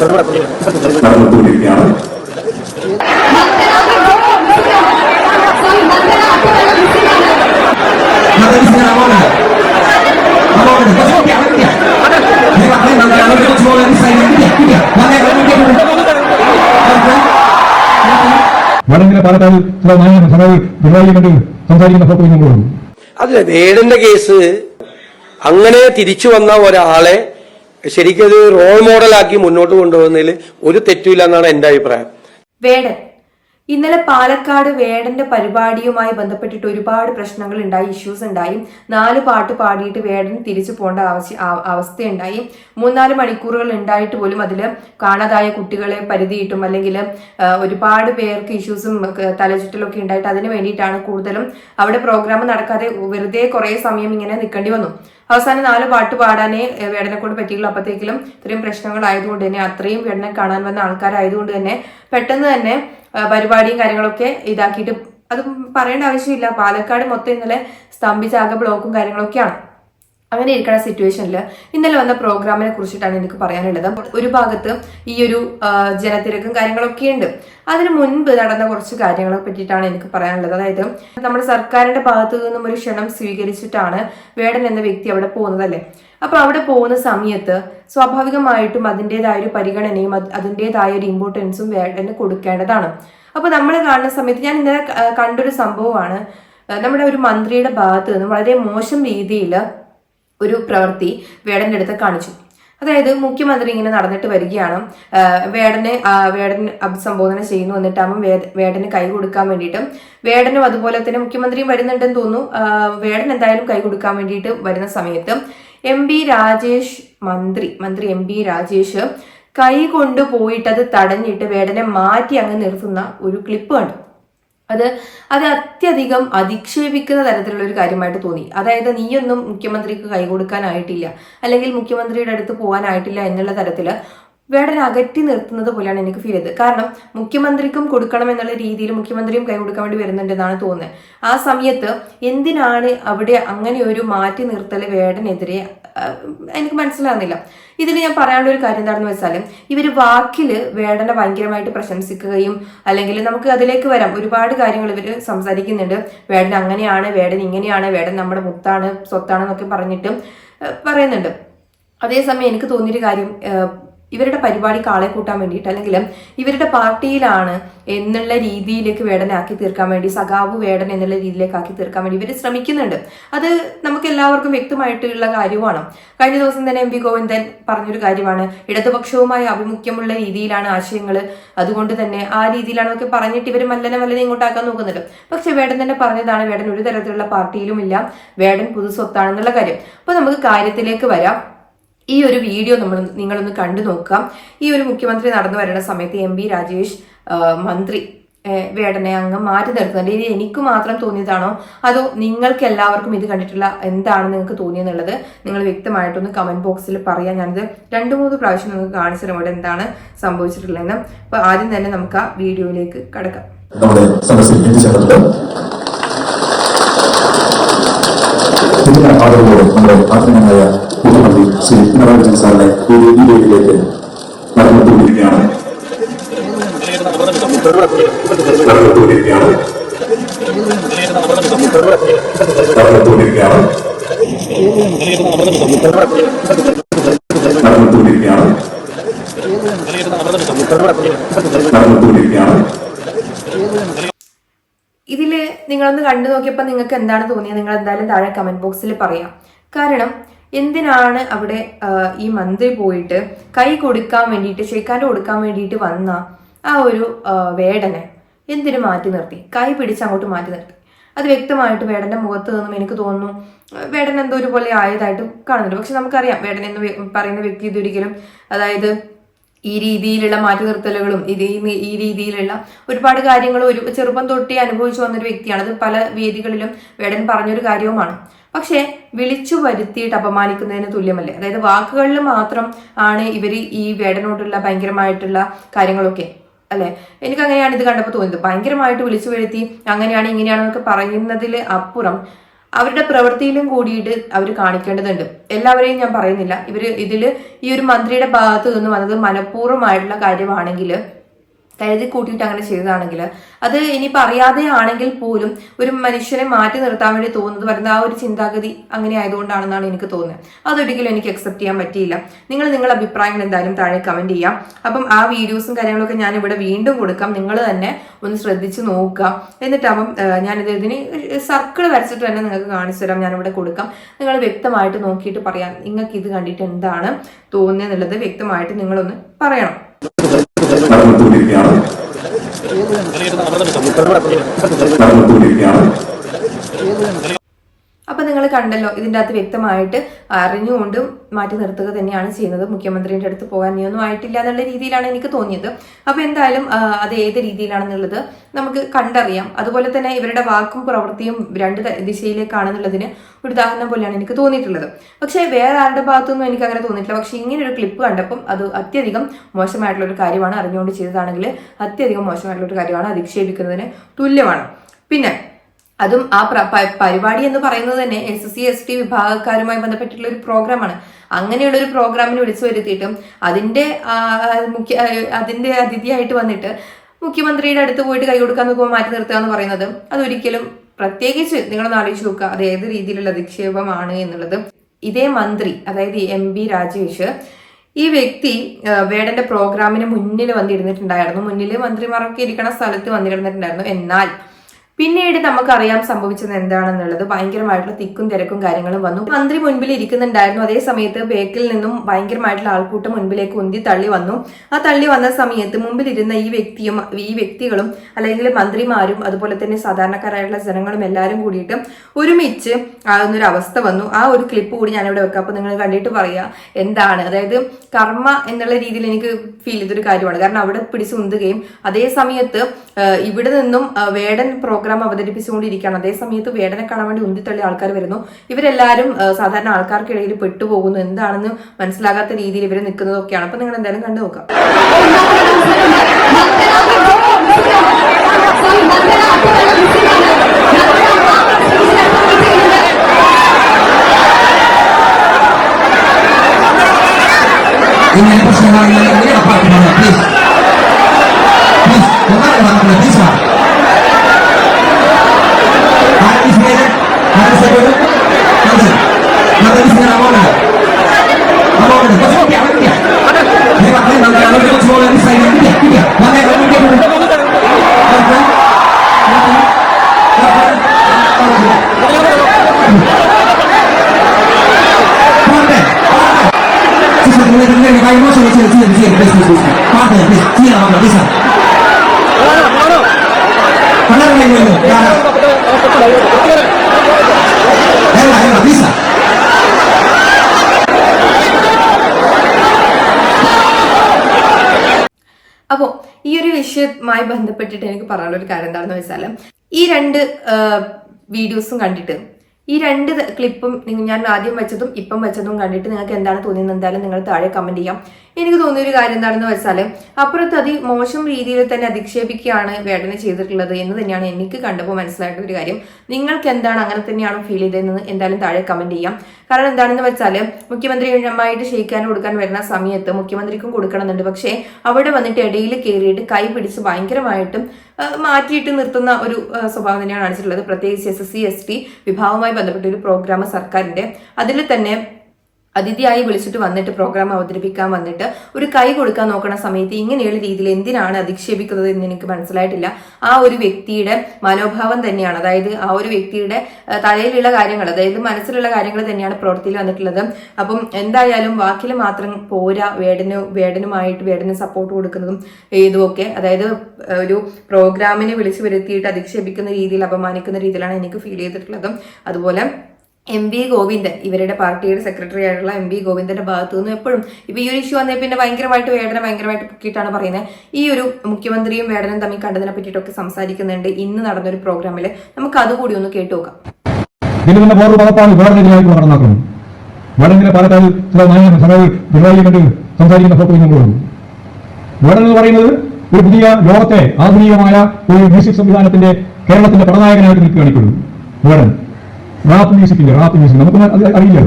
നടന്നുകൊണ്ടിരിക്കുകയാണ് വടങ്ങിലെ പാലക്കാട് കേസ് അങ്ങനെ തിരിച്ചു വന്ന ഒരാളെ ശരിക്കും ഒരു റോൾ മോഡലാക്കി മുന്നോട്ട് കൊണ്ടുപോകുന്നതിൽ ഒരു തെറ്റുമില്ല എന്നാണ് എന്റെ അഭിപ്രായം. വേടൻ ഇന്നലെ പാലക്കാട് വേടന്റെ പരിപാടിയുമായി ബന്ധപ്പെട്ടിട്ട് ഒരുപാട് പ്രശ്നങ്ങൾ ഉണ്ടായി ഇഷ്യൂസ് ഉണ്ടായി. നാല് പാട്ട് പാടിയിട്ട് വേടൻ തിരിച്ചു പോകേണ്ട ആവശ്യ അവസ്ഥയുണ്ടായി. മൂന്നാൽ മണിക്കൂറുകൾ ഉണ്ടായിട്ട് പോലും അതിൽ കാണാതായ കുട്ടികളെ പരിധിയിട്ടും അല്ലെങ്കിൽ ഒരുപാട് പേർക്ക് ഇഷ്യൂസും തലചുറ്റലൊക്കെ ഉണ്ടായിട്ട് അതിന് വേണ്ടിയിട്ടാണ് കൂടുതലും അവിടെ പ്രോഗ്രാം നടക്കാതെ വെറുതെ കുറേ സമയം ഇങ്ങനെ നിൽക്കേണ്ടി വന്നു. അവസാനം നാല് പാട്ട് പാടാനേ വേടനെ കൊണ്ട് പറ്റിയുള്ളൂ അപ്പോഴത്തേക്കിലും ഇത്രയും പ്രശ്നങ്ങളായതുകൊണ്ട് തന്നെ അത്രയും വേടനെ കാണാൻ വന്ന ആൾക്കാരായതുകൊണ്ട് തന്നെ പെട്ടെന്ന് തന്നെ പരിപാടിയും കാര്യങ്ങളൊക്കെ ഇതാക്കിയിട്ട് അത് പറയേണ്ട ആവശ്യമില്ല. പാലക്കാട് മൊത്തം ഇന്നലെ സ്തംഭിച്ചാകെ ബ്ലോക്കും കാര്യങ്ങളൊക്കെയാണ്. അങ്ങനെ ഇരിക്കുന്ന സിറ്റുവേഷനിൽ ഇന്നലെ വന്ന പ്രോഗ്രാമിനെ കുറിച്ചിട്ടാണ് എനിക്ക് പറയാനുള്ളത്. ഒരു ഭാഗത്ത് ഈ ഒരു ജനത്തിരക്കും കാര്യങ്ങളൊക്കെ ഉണ്ട്. അതിന് മുൻപ് നടന്ന കുറച്ച് കാര്യങ്ങളെ പറ്റിയിട്ടാണ് എനിക്ക് പറയാനുള്ളത്. അതായത് നമ്മുടെ സർക്കാരിന്റെ ഭാഗത്തു നിന്നും ഒരു ക്ഷണം സ്വീകരിച്ചിട്ടാണ് വേടൻ എന്ന വ്യക്തി അവിടെ പോകുന്നതല്ലേ? അപ്പൊ അവിടെ പോകുന്ന സമയത്ത് സ്വാഭാവികമായിട്ടും അതിന്റെതായ ഒരു പരിഗണനയും അത് അതിന്റെതായ ഒരു ഇമ്പോർട്ടൻസും വേടന് കൊടുക്കേണ്ടതാണ്. അപ്പൊ നമ്മൾ കാണുന്ന സമയത്ത് ഞാൻ ഇന്നലെ കണ്ടൊരു സംഭവമാണ്. നമ്മുടെ ഒരു മന്ത്രിയുടെ ഭാഗത്ത് നിന്നും വളരെ മോശം രീതിയിൽ ഒരു പ്രവൃത്തി വേടന്റെ അടുത്ത് കാണിച്ചു. അതായത് മുഖ്യമന്ത്രി ഇങ്ങനെ നടന്നിട്ട് വരികയാണ്. വേടനെ വേടൻ അഭിസംബോധന ചെയ്യുന്നു. എന്നിട്ടാകുമ്പോൾ വേ- വേടന് കൈ കൊടുക്കാൻ വേണ്ടിയിട്ട് വേടനും അതുപോലെ തന്നെ മുഖ്യമന്ത്രിയും വരുന്നുണ്ടെന്ന് തോന്നുന്നു. വേടൻ എന്തായാലും കൈ കൊടുക്കാൻ വേണ്ടിയിട്ട് വരുന്ന സമയത്ത് എം പി രാജേഷ് മന്ത്രി മന്ത്രി എം പി രാജേഷ് കൈ കൊണ്ടുപോയിട്ടത് തടഞ്ഞിട്ട് വേടനെ മാറ്റി അങ്ങ് നിർത്തുന്ന ഒരു ക്ലിപ്പ് കണ്ടു. അത് അത് അത്യധികം അധിക്ഷേപിക്കുന്ന തരത്തിലുള്ള ഒരു കാര്യമായിട്ട് തോന്നി. അതായത് നീയൊന്നും മുഖ്യമന്ത്രിക്ക് കൈകൊടുക്കാനായിട്ടില്ല അല്ലെങ്കിൽ മുഖ്യമന്ത്രിയുടെ അടുത്ത് പോകാനായിട്ടില്ല എന്നുള്ള തരത്തിൽ വേടനെ അകറ്റി നിർത്തുന്നത് പോലെയാണ് എനിക്ക് ഫീൽ ചെയ്തത്. കാരണം മുഖ്യമന്ത്രിക്കും കൊടുക്കണം എന്നുള്ള രീതിയിൽ മുഖ്യമന്ത്രിയും കൈ കൊടുക്കാൻ വേണ്ടി വരുന്നുണ്ടെന്നാണ് തോന്നുന്നത്. ആ സമയത്ത് എന്തിനാണ് അവിടെ അങ്ങനെ ഒരു മാറ്റി നിർത്തൽ വേടനെതിരെ എനിക്ക് മനസ്സിലാകുന്നില്ല ഇതിൽ ഞാൻ പറയാനുള്ള ഒരു കാര്യം എന്താണെന്ന് വെച്ചാൽ ഇവർ വാക്കിൽ വേടനെ ഭയങ്കരമായിട്ട് പ്രശംസിക്കുകയും അല്ലെങ്കിൽ നമുക്ക് അതിലേക്ക് വരാം. ഒരുപാട് കാര്യങ്ങൾ ഇവർ സംസാരിക്കുന്നുണ്ട്. വേടൻ അങ്ങനെയാണ് വേടൻ ഇങ്ങനെയാണ് വേടൻ നമ്മുടെ മുത്താണ് സ്വത്താണെന്നൊക്കെ പറഞ്ഞിട്ട് പറയുന്നുണ്ട്. അതേസമയം എനിക്ക് തോന്നിയൊരു കാര്യം ഇവരുടെ പരിപാടി ആളെ കൂട്ടാൻ വേണ്ടിയിട്ട് അല്ലെങ്കിൽ ഇവരുടെ പാർട്ടിയിലാണ് എന്നുള്ള രീതിയിലേക്ക് വേടനാക്കി തീർക്കാൻ വേണ്ടി സഖാവ് വേടൻ എന്നുള്ള രീതിയിലേക്ക് ആക്കി തീർക്കാൻ വേണ്ടി ഇവർ ശ്രമിക്കുന്നുണ്ട്. അത് നമുക്ക് എല്ലാവർക്കും വ്യക്തമായിട്ടുള്ള കാര്യമാണ്. കഴിഞ്ഞ ദിവസം തന്നെ എം വി ഗോവിന്ദൻ പറഞ്ഞൊരു കാര്യമാണ്. ഇടതുപക്ഷവുമായി ആഭിമുഖ്യമുള്ള രീതിയിലാണ് ആശയങ്ങൾ അതുകൊണ്ട് തന്നെ ആ രീതിയിലാണൊക്കെ പറഞ്ഞിട്ട് ഇവർ മല്ലനെ മല്ലനെ ഇങ്ങോട്ടാക്കാൻ നോക്കുന്നുണ്ട് പക്ഷെ വേടൻ തന്നെ പറഞ്ഞതാണ് വേടൻ ഒരു തരത്തിലുള്ള പാർട്ടിയിലുമില്ല. വേടൻ പുതു സ്വത്താണെന്നുള്ള കാര്യം. അപ്പൊ നമുക്ക് കാര്യത്തിലേക്ക് വരാം. ഈ ഒരു വീഡിയോ നമ്മൾ നിങ്ങളൊന്ന് കണ്ടു നോക്കാം ഈ ഒരു മുഖ്യമന്ത്രി നടന്നു വരുന്ന സമയത്ത് എം രാജേഷ് മന്ത്രി വേടനെ അങ്ങ് മാറ്റി നിർത്തുന്നുണ്ട്. ഇത് എനിക്ക് മാത്രം തോന്നിയതാണോ? അതോ നിങ്ങൾക്ക് എല്ലാവർക്കും ഇത് കണ്ടിട്ടുള്ള എന്താണ് നിങ്ങൾക്ക് തോന്നിയെന്നുള്ളത് നിങ്ങൾ വ്യക്തമായിട്ടൊന്ന് കമന്റ് ബോക്സിൽ പറയാം. ഞാനിത് രണ്ടു മൂന്ന് പ്രാവശ്യം നിങ്ങൾക്ക് കാണിച്ചു തരാം ഇവിടെ എന്താണ് സംഭവിച്ചിട്ടുള്ളതെന്ന്. അപ്പൊ ആദ്യം തന്നെ നമുക്ക് ആ വീഡിയോയിലേക്ക് കടക്കാം. നമ്മുടെ വിജയൻ സാറിനെ ഇതിൽ നിങ്ങളൊന്ന് കണ്ടു നോക്കിയപ്പോൾ നിങ്ങൾക്ക് എന്താണ് തോന്നിയത്? നിങ്ങൾ എന്തായാലും താഴെ കമന്റ് ബോക്സിൽ പറയാം. കാരണം എന്തിനാണ് അവിടെ ഈ മന്ത്രി പോയിട്ട് കൈ കൊടുക്കാൻ വേണ്ടിയിട്ട് ഷെയ്ക്കാന്റെ കൊടുക്കാൻ വേണ്ടിയിട്ട് വന്ന ആ ഒരു വേടനെ എന്തിനു മാറ്റി നിർത്തി? കൈ പിടിച്ച് അങ്ങോട്ട് മാറ്റി നിർത്തി. അത് വ്യക്തമായിട്ട് വേടന്റെ മുഖത്ത് നിന്നും എനിക്ക് തോന്നുന്നു വേടൻ എന്തോ ഒരു പോലെ ആയതായിട്ട് കാണുന്നുണ്ട്. പക്ഷെ നമുക്കറിയാം വേടൻ എന്ന് പറയുന്ന വ്യക്തി ഇതൊരിക്കലും അതായത് ഈ രീതിയിലുള്ള മാറ്റി നിർത്തലുകളും ഇത് ഈ- രീതിയിലുള്ള ഒരുപാട് കാര്യങ്ങളും ഒരു ചെറുപ്പം തൊട്ടേ അനുഭവിച്ചു വന്നൊരു വ്യക്തിയാണ്. അത് പല വേദികളിലും വേടൻ പറഞ്ഞൊരു കാര്യവുമാണ്. പക്ഷേ വിളിച്ചു വരുത്തിയിട്ട് അപമാനിക്കുന്നതിന് തുല്യമല്ലേ? അതായത് വാക്കുകളിൽ മാത്രം ആണ് ഇവർ ഈ വേടനോടുള്ള ഭയങ്കരമായിട്ടുള്ള കാര്യങ്ങളൊക്കെ അല്ലെ? എനിക്ക് അങ്ങനെയാണ് ഇത് കണ്ടപ്പോൾ തോന്നിയത്. ഭയങ്കരമായിട്ട് വിളിച്ചു വരുത്തി അങ്ങനെയാണ് ഇങ്ങനെയാണെന്നൊക്കെ പറയുന്നതിൽ അപ്പുറം അവരുടെ പ്രവൃത്തിയിലും കൂടിയിട്ട് അവർ കാണിക്കേണ്ടതുണ്ട്. എല്ലാവരെയും ഞാൻ പറയുന്നില്ല. ഇവർ ഇതിൽ ഈ ഒരു മന്ത്രിയുടെ ഭാഗത്ത് നിന്ന് വന്നത് മനഃപൂർവമായിട്ടുള്ള കാര്യമാണെങ്കിൽ കരുതി കൂട്ടിയിട്ട് അങ്ങനെ ചെയ്തതാണെങ്കിൽ അത് ഇനിയിപ്പോൾ അറിയാതെ ആണെങ്കിൽ പോലും ഒരു മനുഷ്യനെ മാറ്റി നിർത്താൻ വേണ്ടി തോന്നുന്നത് വരുന്ന ആ ഒരു ചിന്താഗതി അങ്ങനെ ആയതുകൊണ്ടാണെന്നാണ് എനിക്ക് തോന്നുന്നത്. അതൊരിക്കലും എനിക്ക് അക്സെപ്റ്റ് ചെയ്യാൻ പറ്റിയില്ല. നിങ്ങൾ നിങ്ങളുടെ അഭിപ്രായങ്ങൾ എന്തായാലും താഴെ കമന്റ് ചെയ്യാം. അപ്പം ആ വീഡിയോസും കാര്യങ്ങളൊക്കെ ഞാൻ ഇവിടെ വീണ്ടും കൊടുക്കാം. നിങ്ങൾ തന്നെ ഒന്ന് ശ്രദ്ധിച്ച് നോക്കുക. എന്നിട്ടാകുമ്പം ഞാനിത് ഇതിന് സർക്കിൾ വരച്ചിട്ട് തന്നെ നിങ്ങൾക്ക് കാണിച്ചു തരാം. ഞാനിവിടെ കൊടുക്കാം. നിങ്ങൾ വ്യക്തമായിട്ട് നോക്കിയിട്ട് പറയാം. നിങ്ങൾക്ക് ഇത് കണ്ടിട്ട് എന്താണ് തോന്നുന്നത് എന്നുള്ളത് വ്യക്തമായിട്ട് നിങ്ങളൊന്ന് പറയണം. നടന്നുകൊണ്ടിരിക്കുകയാണ്. നടന്നുകൊണ്ടിരിക്കുകയാണ്. നിങ്ങൾ കണ്ടല്ലോ. ഇതിന്റെ അകത്ത് വ്യക്തമായിട്ട് അറിഞ്ഞുകൊണ്ടും മാറ്റി നിർത്തുക തന്നെയാണ് ചെയ്യുന്നത്. മുഖ്യമന്ത്രിയുടെ അടുത്ത് പോകാൻ നീയൊന്നും ആയിട്ടില്ല എന്നുള്ള രീതിയിലാണ് എനിക്ക് തോന്നിയത്. അപ്പോൾ എന്തായാലും അത് ഏത് രീതിയിലാണെന്നുള്ളത് നമുക്ക് കണ്ടറിയാം. അതുപോലെ തന്നെ ഇവരുടെ വാക്കും പ്രവൃത്തിയും രണ്ട് ദിശയിലേക്കാണെന്നുള്ളതിന് ഒരു ഉദാഹരണം പോലെയാണ് എനിക്ക് തോന്നിയിട്ടുള്ളത്. പക്ഷേ വേറെ ആരുടെ ഭാഗത്തൊന്നും എനിക്ക് അങ്ങനെ തോന്നിയിട്ടില്ല. പക്ഷേ ഇങ്ങനെ ഒരു ക്ലിപ്പ് കണ്ടപ്പം അത് അത്യധികം മോശമായിട്ടുള്ള ഒരു കാര്യമാണ് അറിഞ്ഞുകൊണ്ട് ചെയ്തതാണെങ്കിൽ അത്യധികം മോശമായിട്ടുള്ള ഒരു കാര്യമാണ് അധിക്ഷേപിക്കുന്നതിന് തുല്യമാണ്. പിന്നെ അതും ആ പരിപാടി എന്ന് പറയുന്നത് തന്നെ S S C S T വിഭാഗക്കാരുമായി ബന്ധപ്പെട്ടിട്ടുള്ള ഒരു പ്രോഗ്രാമാണ്. അങ്ങനെയുള്ള ഒരു പ്രോഗ്രാമിന് വിളിച്ചു വരുത്തിയിട്ടും അതിന്റെ മുഖ്യ അതിന്റെ അതിഥിയായിട്ട് വന്നിട്ട് മുഖ്യമന്ത്രിയുടെ അടുത്ത് പോയിട്ട് കൈ കൊടുക്കാൻ നോക്കുമ്പോൾ മാറ്റി നിർത്തുക എന്ന് പറയുന്നത് അതൊരിക്കലും പ്രത്യേകിച്ച് നിങ്ങളൊന്ന് ആലോചിച്ച് നോക്കുക. അത് ഏത് രീതിയിലുള്ള അധിക്ഷേപമാണ് എന്നുള്ളത്. ഇതേ മന്ത്രി അതായത് എം ബി രാജേഷ് ഈ വ്യക്തി വേടന്റെ പ്രോഗ്രാമിന് മുന്നിൽ വന്നിരുന്നിട്ടുണ്ടായിരുന്നു. മുന്നിൽ മന്ത്രിമാരൊക്കെ ഇരിക്കണ സ്ഥലത്ത് വന്നിരുന്നിട്ടുണ്ടായിരുന്നു. എന്നാൽ പിന്നീട് നമുക്കറിയാം സംഭവിച്ചത് എന്താണെന്നുള്ളത്. ഭയങ്കരമായിട്ടുള്ള തിക്കും തിരക്കും കാര്യങ്ങളും വന്നു. മന്ത്രി മുൻപിൽ ഇരിക്കുന്നുണ്ടായിരുന്നു. അതേ സമയത്ത് ബേക്കിൽ നിന്നും ഭയങ്കരമായിട്ടുള്ള ആൾക്കൂട്ടം മുൻപിലേക്ക് ഉന്തി തള്ളി വന്നു. ആ തള്ളി വന്ന സമയത്ത് മുമ്പിലിരുന്ന ഈ വ്യക്തിയും ഈ വ്യക്തികളും അല്ലെങ്കിൽ മന്ത്രിമാരും അതുപോലെ തന്നെ സാധാരണക്കാരായിട്ടുള്ള ജനങ്ങളും എല്ലാവരും കൂടിയിട്ട് ഒരുമിച്ച് ആകുന്നൊരു അവസ്ഥ വന്നു. ആ ഒരു ക്ലിപ്പ് കൂടി ഞാനിവിടെ വെക്കാം. അപ്പൊ നിങ്ങൾ കണ്ടിട്ട് പറയാ എന്താണ്. അതായത് കർമ്മ എന്നുള്ള രീതിയിൽ എനിക്ക് ഫീൽ ചെയ്തൊരു കാര്യമാണ്. കാരണം അവിടെ പിടിച്ചു ഉന്തുകയും അതേ സമയത്ത് ഇവിടെ നിന്നും വേടൻ പ്രോഗ്രാം അവതരിപ്പിച്ചുകൊണ്ടിരിക്കുകയാണ്. അതേ സമയത്ത് വേടനെ കാണാൻ വേണ്ടി ഉന്തിത്തള്ളി ആൾക്കാർ വരുന്നു. ഇവരെല്ലാവരും സാധാരണ ആൾക്കാർക്കിടയിൽ പെട്ടുപോകുന്നു. എന്താണെന്ന് മനസ്സിലാകാത്ത രീതിയിൽ ഇവർ നിൽക്കുന്നതൊക്കെയാണ്. അപ്പൊ നിങ്ങൾ എന്തായാലും കണ്ടു നോക്കാം. ഇങ്ങനെ എങ്ങനെ പ്ലീസ് പ്ലീസ് ഒന്നാമത് please please, please, please. Parte, please, siga la mano, please. Hablar en el mundo, ya. Venga, venga, please. അപ്പോൾ ഈ ഒരു വിഷയവുമായി ബന്ധപ്പെട്ടിട്ട് എനിക്ക് പറയാനുള്ള ഒരു കാര്യം എന്താണെന്ന് വെച്ചാൽ ഈ രണ്ട് വീഡിയോസും കണ്ടിട്ട് ഈ രണ്ട് ക്ലിപ്പും ഞാൻ ആദ്യം വെച്ചതും ഇപ്പം വെച്ചതും കണ്ടിട്ട് നിങ്ങൾക്ക് എന്താണ് തോന്നിയത് എന്തായാലും നിങ്ങൾ താഴെ കമന്റ് ചെയ്യാം. എനിക്ക് തോന്നിയ ഒരു കാര്യം എന്താണെന്ന് വെച്ചാൽ അപ്പുറത്ത് അതി മോശം രീതിയിൽ തന്നെ അധിക്ഷേപിക്കുകയാണ് വേദന ചെയ്തിട്ടുള്ളത് എന്ന് തന്നെയാണ് എനിക്ക് കണ്ടപ്പോൾ മനസ്സിലായിട്ടുള്ള ഒരു കാര്യം. നിങ്ങൾക്ക് എന്താണ് അങ്ങനെ തന്നെയാണോ ഫീൽ ചെയ്തതെന്ന് എന്തായാലും താഴെ കമന്റ് ചെയ്യാം. കാരണം എന്താണെന്ന് വെച്ചാൽ മുഖ്യമന്ത്രി മുഖ്യമന്ത്രിയുമായിട്ട് ക്ഷയിക്കാൻ കൊടുക്കാൻ വരുന്ന സമയത്ത് മുഖ്യമന്ത്രിക്കും കൊടുക്കണമെന്നുണ്ട്. പക്ഷേ അവിടെ വന്നിട്ട് ഇടയിൽ കയറിയിട്ട് കൈ പിടിച്ച് ഭയങ്കരമായിട്ടും മാറ്റിയിട്ട് നിർത്തുന്ന ഒരു സ്വഭാവം തന്നെയാണ് കാണിച്ചിട്ടുള്ളത്. പ്രത്യേകിച്ച് S S C S T വിഭാഗവുമായി ബന്ധപ്പെട്ട ഒരു പ്രോഗ്രാം സർക്കാരിന്റെ. അതിൽ തന്നെ അതിഥിയായി വിളിച്ചിട്ട് വന്നിട്ട് പ്രോഗ്രാം അവതരിപ്പിക്കാൻ വന്നിട്ട് ഒരു കൈ കൊടുക്കാൻ നോക്കണ സമയത്ത് ഇങ്ങനെയുള്ള രീതിയിൽ എന്തിനാണ് അധിക്ഷേപിക്കുന്നത് എന്ന് എനിക്ക് മനസ്സിലായിട്ടില്ല. ആ ഒരു വ്യക്തിയുടെ മനോഭാവം തന്നെയാണ്. അതായത് ആ ഒരു വ്യക്തിയുടെ തലയിലുള്ള കാര്യങ്ങൾ അതായത് മനസ്സിലുള്ള കാര്യങ്ങൾ തന്നെയാണ് പ്രവൃത്തിയിൽ വന്നിട്ടുള്ളത്. അപ്പം എന്തായാലും വാക്കിൽ മാത്രം പോരാ വേടന് വേടനുമായിട്ട് വേടന് സപ്പോർട്ട് കൊടുക്കുന്നതും ഇതുമൊക്കെ അതായത് ഒരു പ്രോഗ്രാമിനെ വിളിച്ചു വരുത്തിയിട്ട് അധിക്ഷേപിക്കുന്ന രീതിയിൽ അപമാനിക്കുന്ന രീതിയിലാണ് എനിക്ക് ഫീൽ ചെയ്തിട്ടുള്ളതും. അതുപോലെ എം വി ഗോവിന്ദൻ ഇവരുടെ പാർട്ടിയുടെ സെക്രട്ടറി ആയിട്ടുള്ള എം വി ഗോവിന്ദന്റെ ഭാഗത്തു നിന്നും എപ്പോഴും ഇപ്പൊ ഈ ഒരു ഇഷ്യൂ വന്നേ പിന്നെ ഭയങ്കരമായിട്ട് വേടനെ ഭയങ്കരമായിട്ട് പൊക്കിയിട്ടാണ് പറയുന്നത് ഈ ഒരു മുഖ്യമന്ത്രിയും വേടനും തമ്മിൽ കണ്ടതിനെ പറ്റിയിട്ടൊക്കെ സംസാരിക്കുന്നുണ്ട്. ഇന്ന് നടന്നൊരു പ്രോഗ്രാമിൽ നമുക്ക് അതുകൂടി ഒന്ന് കേട്ടു നോക്കാം. ചില സംസാരിക്കുന്ന പറയുന്നത് ഒരു പുതിയ ലോകത്തെ ആധുനികമായ ഒരു മ്യൂസിക് സംവിധാനത്തിന്റെ കേരളത്തിന്റെ പടനായകനായിട്ട് നിൽക്കുകയാണ് ഇപ്പോഴും വേടൻ റാപ്പ് മ്യൂസിക്കിന്റെ റാപ്പ് മ്യൂസിക് നമുക്ക് അത് അറിയില്ല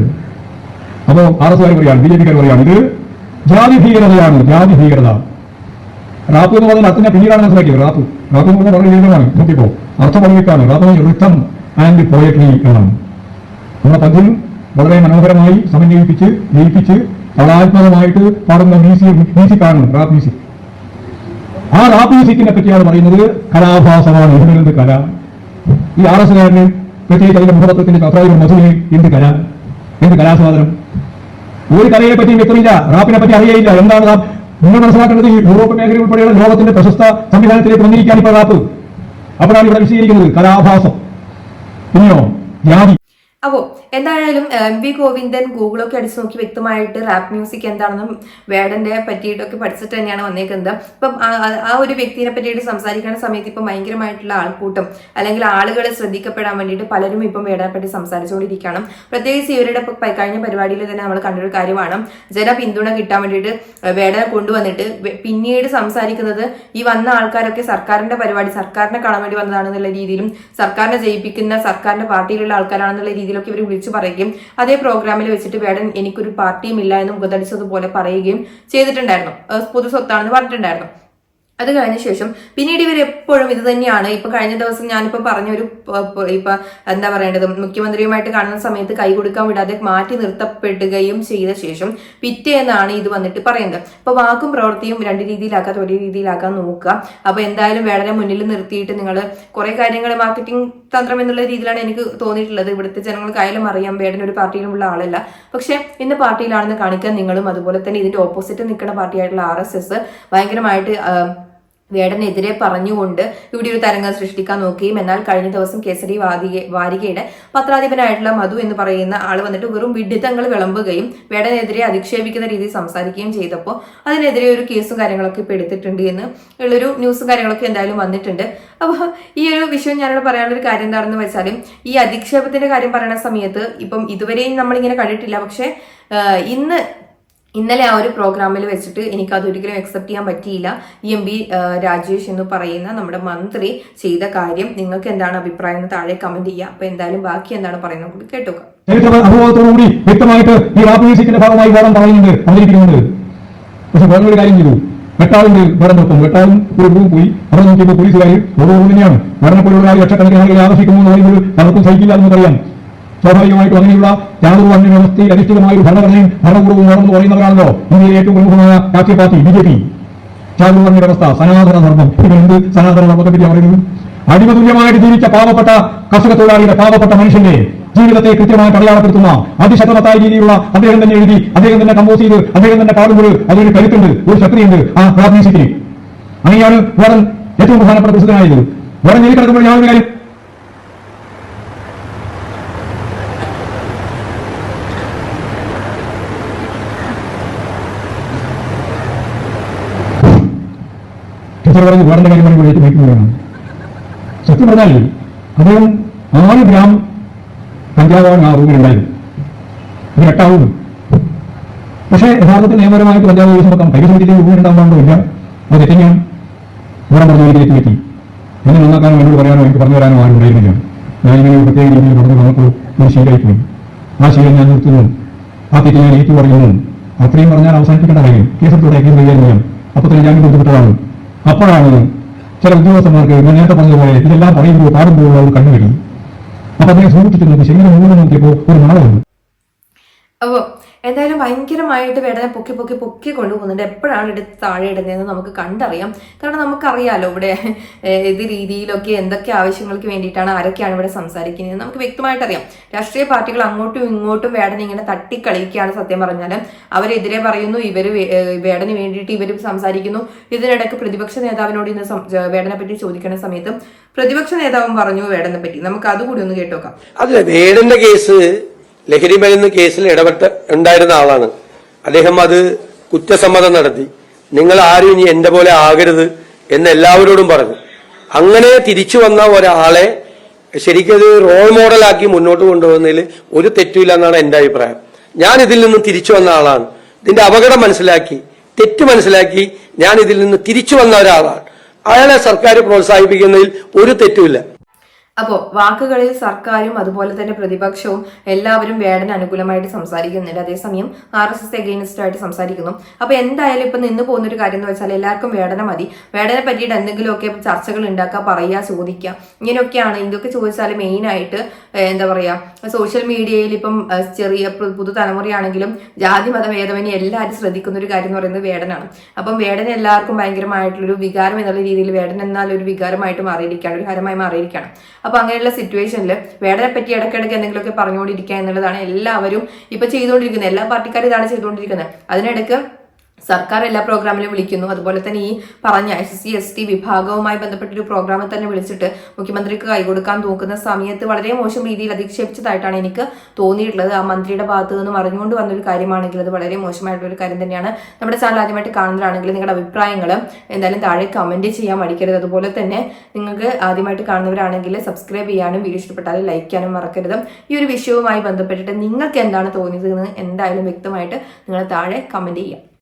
അപ്പോ ആർ എസ് പറയാണ് ബി ജെ പിക്കാർ പറയാണ് ഇത് ജാതി ഭീകരതയാണ് ജാതി ഭീകരത. റാപ്പ് എന്ന് പറഞ്ഞാൽ ഞാൻ പിന്നീടാണ് മനസ്സിലാക്കിയത് റാപ്പ്. റാപ്പ് എന്ന് പറഞ്ഞാൽ വളരെ ലളിതമാണ് നോക്കിപ്പോ അർത്ഥം പറഞ്ഞിട്ടാണ് റാപ്പ് റിത്തം ആൻഡ് പോയട്രി എന്നാണ്. നമ്മുടെ പദ്യം വളരെ മനോഹരമായി സമന്വയിപ്പിച്ച് ലയിപ്പിച്ച് കലാത്മകമായിട്ട് പാടുന്ന മ്യൂസിക് മ്യൂസിക്കാണ് റാപ്പ് മ്യൂസിക്. ആ റാപ്പ് മ്യൂസിക്കിനെ പറ്റിയാണ് പറയുന്നത് കലാഭാസമാണ് ഇതിനെന്ത് കല. ഈ ആർ എസ് കാരന് അതിന്റെ മുഖപത്രത്തിന്റെ കഥാവിനും മധുവിന് എന്ത് കല? എന്ത് കലാസ്വാദനം? ഒരു കലയെ പറ്റിയും വ്യക്തമില്ല റാപ്പിനെ പറ്റി അറിയയില്ല. എന്താണ് റാപ്പ്? നിങ്ങൾ മനസ്സിലാക്കേണ്ടത് ഈ യൂറോപ്യൻ മേഖല ഉൾപ്പെടെയുള്ള ലോകത്തിന്റെ പ്രശസ്ത സംവിധാനത്തിലേക്ക് വന്നിരിക്കാൻ ഇപ്പോൾ റാപ്പ്. അപ്പോഴാണ് ഇവിടെ വിശദീകരിക്കുന്നത്. കലാഭാസം. പിന്നെയോ? ജാതി. അപ്പോ എന്തായാലും എം വി ഗോവിന്ദൻ ഗൂഗിളൊക്കെ അടിച്ചു നോക്കി വ്യക്തമായിട്ട് റാപ്പ് മ്യൂസിക് എന്താണെന്നും വേടന്റെ പറ്റിയിട്ടൊക്കെ പഠിച്ചിട്ട് തന്നെയാണ് വന്നേക്കുന്നത്. ഇപ്പം ആ- ഒരു വ്യക്തിനെ പറ്റിയിട്ട് സംസാരിക്കുന്ന സമയത്ത് ഇപ്പം ഭയങ്കരമായിട്ടുള്ള ആൾക്കൂട്ടം അല്ലെങ്കിൽ ആളുകൾ ശ്രദ്ധിക്കപ്പെടാൻ വേണ്ടിയിട്ട് പലരും ഇപ്പം വേടനെ പറ്റി സംസാരിച്ചുകൊണ്ടിരിക്കുകയാണ്. പ്രത്യേകിച്ച് ഇവരുടെ കഴിഞ്ഞ പരിപാടിയിൽ തന്നെ നമ്മൾ കണ്ടൊരു കാര്യമാണ്. ജനപിന്തുണ കിട്ടാൻ വേണ്ടിയിട്ട് വേടനെ കൊണ്ടുവന്നിട്ട് പിന്നീട് സംസാരിക്കുന്നത് ഈ വന്ന ആൾക്കാരൊക്കെ സർക്കാരിന്റെ പരിപാടി സർക്കാരിനെ കാണാൻ വേണ്ടി വന്നതാണെന്നുള്ള രീതിയിലും സർക്കാരിനെ ജയിപ്പിക്കുന്ന സർക്കാരിന്റെ പാർട്ടിയിലുള്ള ആൾക്കാരാണെന്നുള്ള രീതിയിലൊക്കെ ഇവർ വിളിച്ചു പറയുകയും അതേ പ്രോഗ്രാമിൽ വെച്ചിട്ട് വേടൻ എനിക്കൊരു പാർട്ടിയും ഇല്ല എന്ന് മുഖതടിച്ചതുപോലെ പറയുകയും ചെയ്തിട്ടുണ്ടായിരുന്നു. പൊതു സ്വത്താണെന്ന് പറഞ്ഞിട്ടുണ്ടായിരുന്നു. അത് കഴിഞ്ഞ ശേഷം പിന്നീട് ഇവർ എപ്പോഴും ഇത് തന്നെയാണ്. ഇപ്പൊ കഴിഞ്ഞ ദിവസം ഞാനിപ്പോ പറഞ്ഞൊരു ഇപ്പൊ എന്താ പറയേണ്ടത്? മുഖ്യമന്ത്രിയുമായിട്ട് കാണുന്ന സമയത്ത് കൈ കൊടുക്കാൻ വിടാതെ മാറ്റി നിർത്തപ്പെടുകയും ചെയ്ത ശേഷം പിറ്റേന്നാണ് ഇത് വന്നിട്ട് പറയുന്നത്. അപ്പൊ വാക്കും പ്രവൃത്തിയും രണ്ട് രീതിയിലാക്കാത്ത ഒരേ രീതിയിലാക്കാൻ നോക്കുക. അപ്പൊ എന്തായാലും വേടനെ മുന്നിൽ നിർത്തിയിട്ട് നിങ്ങൾ കുറെ കാര്യങ്ങൾ മാർക്കറ്റിംഗ് തന്ത്രം എന്നുള്ള രീതിയിലാണ് എനിക്ക് തോന്നിയിട്ടുള്ളത്. ഇവിടുത്തെ ജനങ്ങൾക്കായാലും അറിയാം വേടൻ ഒരു പാർട്ടിയിലുമുള്ള ആളല്ല. പക്ഷെ ഇന്ന് പാർട്ടിയിലാണെന്ന് കാണിക്കാൻ നിങ്ങളും അതുപോലെ തന്നെ ഇതിന്റെ ഓപ്പോസിറ്റ് നിൽക്കുന്ന പാർട്ടിയായിട്ടുള്ള ആർ എസ് എസ് ഭയങ്കരമായിട്ട് വേടനെതിരെ പറഞ്ഞുകൊണ്ട് ഇവിടെ ഒരു തരംഗം സൃഷ്ടിക്കാൻ നോക്കുകയും എന്നാൽ കഴിഞ്ഞ ദിവസം കേസരി വാരിക വാരികയുടെ പത്രാധിപനായിട്ടുള്ള മധു എന്ന് പറയുന്ന ആൾ വന്നിട്ട് വെറും വിഡിത്തങ്ങൾ വിളമ്പുകയും വേടനെതിരെ അധിക്ഷേപിക്കുന്ന രീതിയിൽ സംസാരിക്കുകയും ചെയ്തപ്പോൾ അതിനെതിരെ ഒരു കേസും കാര്യങ്ങളൊക്കെ ഇപ്പൊ എടുത്തിട്ടുണ്ട് എന്ന് ഉള്ളൊരു ന്യൂസും കാര്യങ്ങളൊക്കെ എന്തായാലും വന്നിട്ടുണ്ട്. അപ്പോൾ ഈ ഒരു വിഷയം ഞാനിവിടെ പറയാനുള്ളൊരു കാര്യം എന്താണെന്ന് വെച്ചാൽ ഈ അധിക്ഷേപത്തിന്റെ കാര്യം പറയുന്ന സമയത്ത് ഇപ്പം ഇതുവരെയും നമ്മളിങ്ങനെ കണ്ടിട്ടില്ല. പക്ഷെ ഇന്ന് ഇന്നലെ ആ ഒരു പ്രോഗ്രാമിൽ വെച്ചിട്ട് എനിക്ക് അതൊരിക്കലും അക്സെപ്റ്റ് ചെയ്യാൻ പറ്റിയില്ല. ഇ എം ബി രാജേഷ് എന്ന് പറയുന്ന നമ്മുടെ മന്ത്രി ചെയ്ത കാര്യം നിങ്ങൾക്ക് എന്താണ് അഭിപ്രായം? എന്ന് താഴെ കമന്റ് ചെയ്യുക. അപ്പൊ എന്തായാലും ബാക്കി എന്താണ് പറയുന്നത് കൂടി ചരിത്ര അനുഭവത്തോടുകൂടി വ്യക്തമായിട്ട് ഈ റാപ്പ് മ്യൂസിക്കിന്റെ ഭാഗമായി വേണം പറയുന്നുണ്ട് അവതരിപ്പിക്കുന്നുണ്ട് പക്ഷെ വേറൊരു കാര്യം ചെയ്തു. വെട്ടാളിന്റെ വേറെ നോക്കും വെട്ടാളും ഒരു റൂം പോയി. അവിടെ നോക്കിയപ്പോൾ പോലീസുകാർ ഓരോ തന്നെയാണ്. വേറെ പോലുള്ള ആൾ ലക്ഷക്കണക്കിന് ആളുകൾ ആകർഷിക്കുന്നു എന്ന് പറയുന്നത് പലർക്കും സഹിക്കില്ല എന്ന് പറയാം സ്വാഭാവികമായിട്ടും അങ്ങനെയുള്ള യാതൊരു അന്യ വ്യവസ്ഥയിൽ അധിഷ്ഠിതമായ ഒരു ഭരണഘടനയും ഭരണകൂടവും വേണമെന്ന് പറയുന്നവരാണല്ലോ. ഇന്ത്യയിലെ ഏറ്റവും പ്രമുഖമായ രാഷ്ട്രീയ പാർട്ടി ബി ജെ പി. ജാഗ്രത വ്യവസ്ഥ സനാതന ധർമ്മം. എന്ത്? സനാതന ധർമ്മത്തെ പറ്റി പറയുന്നത്? അടിമതുല്യമായിട്ട് ജീവിച്ച പാവപ്പെട്ട കർഷക തൊഴിലാളിയുടെ പാവപ്പെട്ട മനുഷ്യന്റെ ജീവിതത്തെ കൃത്യമായിട്ട് അടയാളപ്പെടുത്തുന്ന അതിശക്തമത്തായ രീതിയിലുള്ള അദ്ദേഹം തന്നെ എഴുതി അദ്ദേഹം തന്നെ കമ്പോസ് ചെയ്ത് അദ്ദേഹം തന്നെ പാടുമ്പോൾ അതിലൊരു കരുത്തുണ്ട് ഒരു ശക്തിയുണ്ട് ആ മ്യൂസിക്കിന് അങ്ങനെയാണ് വേറെ ഏറ്റവും പ്രധാനപ്പെട്ട പ്രസിദ്ധനായത്. വേറെ ജയിലിൽ ഞാൻ ഒരു കാര്യം ടീച്ചർ പറഞ്ഞു വേറെ കാര്യം പറഞ്ഞു ഏറ്റവും വയ്ക്കുന്നതാണ് സത്യം പറഞ്ഞാൽ അദ്ദേഹം ആറ് ഗ്രാം പഞ്ചാബാണ് ആ റൂമിൽ ഉണ്ടായിരുന്നു ഇത് എട്ടാവുന്നു. പക്ഷേ യഥാർത്ഥത്തിൽ നിയമപരമായിട്ട് പഞ്ചാബ് കേസ് നോക്കാം റൂമിൽ ഉണ്ടാവുന്നുണ്ടോ ഇല്ല. അത് തെറ്റിഞ്ഞാൽ ഇവിടെ പറഞ്ഞ എത്തി. എന്നെ നന്നാക്കാനോ എന്നോട് പറയാനോ എനിക്ക് പറഞ്ഞു തരാനോ ആരും ഉണ്ടായിരുന്നില്ല. ഒരു പ്രത്യേക രീതിയിൽ പറഞ്ഞു നമുക്ക് ഒരു ശീലമായിപ്പോയി. ആ ശീലം ഞാൻ നിർത്തുന്നു. ആ തെറ്റ് ഞാൻ ഏറ്റു പറയുന്നു അത്രയും പറഞ്ഞാൽ അവസാനിപ്പിക്കേണ്ട കാര്യം കേസെടുത്തോടെ കേസ് കൈകാര്യം ചെയ്യാം അപ്പോൾ തന്നെ ഞാൻ ബന്ധപ്പെട്ടതാണ്. അപ്പോഴാണ് ചില ഉദ്യോഗസ്ഥന്മാർക്ക് ഞാൻ നേരത്തെ പറഞ്ഞതുപോലെ ഇതെല്ലാം പറയുമ്പോൾ പാടുമ്പോൾ അവർ കണ്ണുകടി അപ്പൊ അദ്ദേഹം സൂചിപ്പിച്ചിട്ടുണ്ട് ശരീരം മൂന്ന് നോക്കിയപ്പോൾ ഒരു നാളമുണ്ട് അപ്പോൾ എന്തായാലും ഭയങ്കരമായിട്ട് വേടനെ പൊക്കി പൊക്കി പൊക്കി കൊണ്ടുപോകുന്നുണ്ട്. എപ്പോഴാണ് എടുത്ത് താഴെ ഇടുന്നതെന്ന് നമുക്ക് കണ്ടറിയാം. കാരണം നമുക്കറിയാലോ ഇവിടെ ഏത് രീതിയിലൊക്കെ എന്തൊക്കെ ആവശ്യങ്ങൾക്ക് വേണ്ടിയിട്ടാണ് ആരൊക്കെയാണ് ഇവിടെ സംസാരിക്കുന്നത്. നമുക്ക് വ്യക്തമായിട്ട് അറിയാം രാഷ്ട്രീയ പാർട്ടികൾ അങ്ങോട്ടും ഇങ്ങോട്ടും വേടനെ ഇങ്ങനെ തട്ടിക്കളിക്കുകയാണ് സത്യം പറഞ്ഞാൽ അവരെതിരെ പറയുന്നു ഇവർ വേടന് വേണ്ടിയിട്ട് ഇവർ സംസാരിക്കുന്നു. ഇതിനിടയ്ക്ക് പ്രതിപക്ഷ നേതാവിനോട് ഇന്ന് വേടനെ പറ്റി ചോദിക്കുന്ന സമയത്ത് പ്രതിപക്ഷ നേതാവും പറഞ്ഞു വേടനെ പറ്റി. നമുക്ക് അതുകൂടി ഒന്ന് കേട്ടോക്കാം. അതെ വേടന്റെ കേസ് ലഹരി മരുന്ന് കേസിൽ ഇടപെട്ട് ഉണ്ടായിരുന്ന ആളാണ്. അദ്ദേഹം അത് കുറ്റസമ്മതം നടത്തി. നിങ്ങൾ ആരും ഇനി എന്റെ പോലെ ആകരുത് എന്ന് എല്ലാവരോടും പറഞ്ഞു. അങ്ങനെ തിരിച്ചു വന്ന ഒരാളെ ശരിക്കും അത് റോൾ മോഡലാക്കി മുന്നോട്ട് കൊണ്ടുപോകുന്നതിൽ ഒരു തെറ്റുമില്ല എന്നാണ് എന്റെ അഭിപ്രായം. ഞാൻ ഇതിൽ നിന്ന് തിരിച്ചു വന്ന ആളാണ്. ഇതിന്റെ അപകടം മനസ്സിലാക്കി തെറ്റ് മനസ്സിലാക്കി ഞാൻ ഇതിൽ നിന്ന് തിരിച്ചു വന്ന ഒരാളാണ്. അയാളെ സർക്കാർ പ്രോത്സാഹിപ്പിക്കുന്നതിൽ ഒരു തെറ്റുമില്ല. അപ്പോൾ വാക്കുകളിൽ സർക്കാരും അതുപോലെ തന്നെ പ്രതിപക്ഷവും എല്ലാവരും വേടന് അനുകൂലമായിട്ട് സംസാരിക്കുന്നുണ്ട്. അതേസമയം ആർ എസ് എസ് എഗെയിൻസ്റ്റ് ആയിട്ട് സംസാരിക്കുന്നു. അപ്പൊ എന്തായാലും ഇപ്പൊ നിന്ന് പോകുന്ന ഒരു കാര്യം എന്ന് വെച്ചാൽ എല്ലാവർക്കും വേടന മതി. വേടനെ പറ്റിയിട്ട് എന്തെങ്കിലുമൊക്കെ ചർച്ചകൾ ഉണ്ടാക്കുക പറയുക ചോദിക്കുക. ഇങ്ങനെയൊക്കെയാണ്. ഇതൊക്കെ ചോദിച്ചാൽ മെയിൻ ആയിട്ട് എന്താ പറയാ സോഷ്യൽ മീഡിയയിൽ ഇപ്പം ചെറിയ പുതു പുതുതലമുറയാണെങ്കിലും ജാതി മത ഭേദമനി എല്ലാവരും ശ്രദ്ധിക്കുന്ന ഒരു കാര്യം എന്ന് പറയുന്നത് വേടനാണ്. അപ്പം വേടന എല്ലാവർക്കും ഭയങ്കരമായിട്ടുള്ളൊരു വികാരം എന്നുള്ള രീതിയിൽ വേടന എന്നാൽ ഒരു വികാരമായിട്ട് മാറിയിരിക്കുകയാണ് ഒരു ഹരമായി മാറിയിരിക്കുകയാണ്. അപ്പൊ അങ്ങനെയുള്ള സിറ്റുവേഷനിൽ വേടനെ പറ്റി ഇടയ്ക്കിടയ്ക്ക് എന്തെങ്കിലുമൊക്കെ പറഞ്ഞുകൊണ്ടിരിക്കുക എന്നുള്ളതാണ് എല്ലാവരും ഇപ്പൊ ചെയ്തുകൊണ്ടിരിക്കുന്നത്. എല്ലാ പാർട്ടിക്കാരും ഇതാണ് ചെയ്തുകൊണ്ടിരിക്കുന്നത്. അതിനിടയ്ക്ക് സർക്കാർ എല്ലാ പ്രോഗ്രാമിലും വിളിക്കുന്നു. അതുപോലെ തന്നെ ഈ പറഞ്ഞ എസ് സി എസ് ടി വിഭാഗവുമായി ബന്ധപ്പെട്ടൊരു പ്രോഗ്രാമിൽ തന്നെ വിളിച്ചിട്ട് മുഖ്യമന്ത്രിക്ക് കൈകൊടുക്കാൻ നോക്കുന്ന സമയത്ത് വളരെ മോശം രീതിയിൽ അധിക്ഷേപിച്ചതായിട്ടാണ് എനിക്ക് തോന്നിയിട്ടുള്ളത്. ആ മന്ത്രിയുടെ ഭാഗത്ത് നിന്നും അറിഞ്ഞുകൊണ്ട് വന്നൊരു കാര്യമാണെങ്കിൽ അത് വളരെ മോശമായിട്ടുള്ള ഒരു കാര്യം തന്നെയാണ് നമ്മുടെ ചാനൽ ആദ്യമായിട്ട് കാണുന്നവരാണെങ്കിൽ നിങ്ങളുടെ അഭിപ്രായങ്ങൾ എന്തായാലും താഴെ കമന്റ് ചെയ്യാൻ മടിക്കരുത്. അതുപോലെ തന്നെ നിങ്ങൾക്ക് ആദ്യമായിട്ട് കാണുന്നവരാണെങ്കിൽ സബ്സ്ക്രൈബ് ചെയ്യാനും വീഡിയോ ഇഷ്ടപ്പെട്ടാൽ ലൈക്ക് ചെയ്യാനും മറക്കരുത്. ഈ ഒരു വിഷയവുമായി ബന്ധപ്പെട്ടിട്ട് നിങ്ങൾക്ക് എന്താണ് തോന്നിയത് എന്ന് എന്തായാലും വ്യക്തമായിട്ട് നിങ്ങൾ താഴെ കമന്റ് ചെയ്യാം.